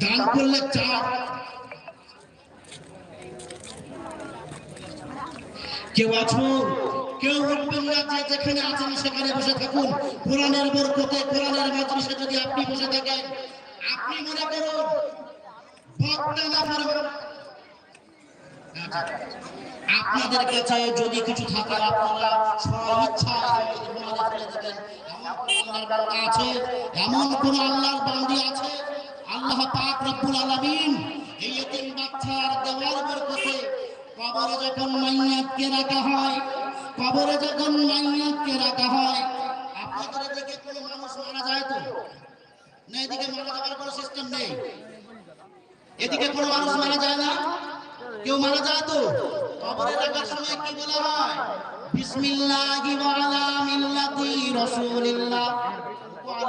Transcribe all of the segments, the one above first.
দান করলে চাপ কেউ আছো? কেউ যেখানে আছেন সেখানে বসে থাকুন। কোরআনের বরকতে, কোরআনের মাদ্রাসা যদি আপনি বসে থাকেন, আপনি মনে করুন আপনাদের কাছে যদি কিছু থাকে, আপনারা আছে? এমন কোন আল্লাহর বান্দি আছে? আল্লাহ পাক রব্বুল আলামিন এই এতিম বাচ্চার দেওয়ার বরকতে কবরে যখন মাইয়াতকে রাখা হয়, কবরে যখন মাইয়াতকে রাখা হয় আপনাদের দিকে কোনো মানুষ মারা যায় তো? না, এদিকে মারা যাবার কোনো সিস্টেম নেই। এদিকে কোনো মানুষ মারা যায় না? কেউ মারা যায় তো? কবরে রাখার সময় কি বলা হয়? বিসমিল্লাহি ওয়া আলা মিল্লাতি রাসূলিল্লাহ।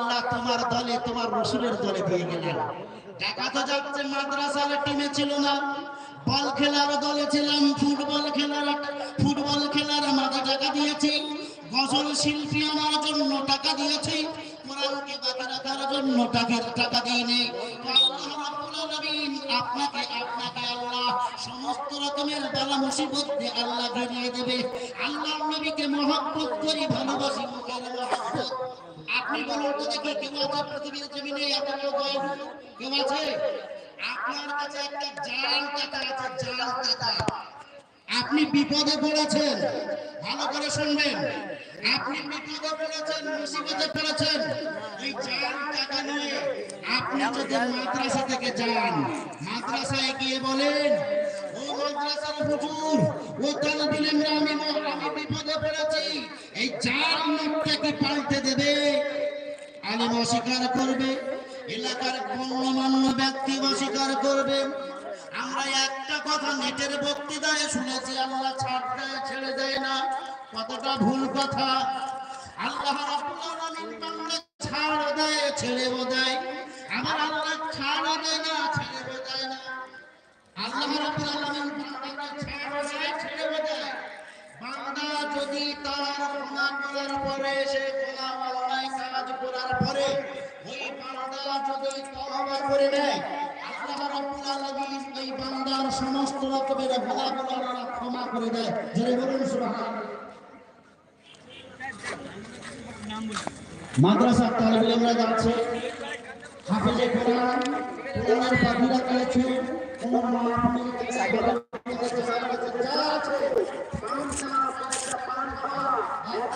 আল্লাহ তোমার দলে, তোমার রসুলের দলে দিয়ে গেলেন টাকা তো যাচ্ছে মাদ্রাসার টিমে ছিল না। বল খেলার দলে ছিলাম, ফুটবল খেলার ফুটবল খেলার মাঝে টাকা দিয়েছি। গজল শিল্পী আমার জন্য টাকা দিয়েছি। কোরআনকে বাকি রাখার জন্য টাকার টাকা দিইনি। আপনাকে আল্লাহ নবীকে মহব্বত করি, ভালোবাসি, মুখের মহব্বত। আপনার কাছে একটা আছে আপনি বিপদে পড়েছেন। ভালো করে শুনবেন। আপনি বিপদে পড়েছেন, মুসিবতে পড়েছেন। এই চার টাকা নিয়ে আপনি যদি মাদ্রাসা থেকে যান, মাদ্রাসায় গিয়ে বলেন, ও আমি আমি বিপদে পড়েছি। এই চার নোটটা কি পাল্টে দেবে আলিম অস্বীকার করবে, এলাকার গণ্যমান্য ব্যক্তি অস্বীকার করবে। আমরা একটা কথা নেটের বক্তৃতায় শুনেছি আমরা ছাড় দেয় ছেড়ে দেয় না। কতটা ভুল কথা। আল্লাহ যদি তার গুনাহ করার পরে সে গুনাহ অন্যায় কাজ করার পরে ওই বান্দা যদি তওবা করে নেয় আল্লাহ রাব্বুল আলামিন ওই বান্দার সমস্ত রকমের গুনাহগুলো আল্লাহ ক্ষমা করে দেয় জোরে বলুন সুবহানাল্লাহ মাদ্রাসা তালিব ইলমরা যাচ্ছে। হাফেজে কোরআন, কোরআনের পাখিরা দিয়েছে কোন মাহফিল থেকে যা আছে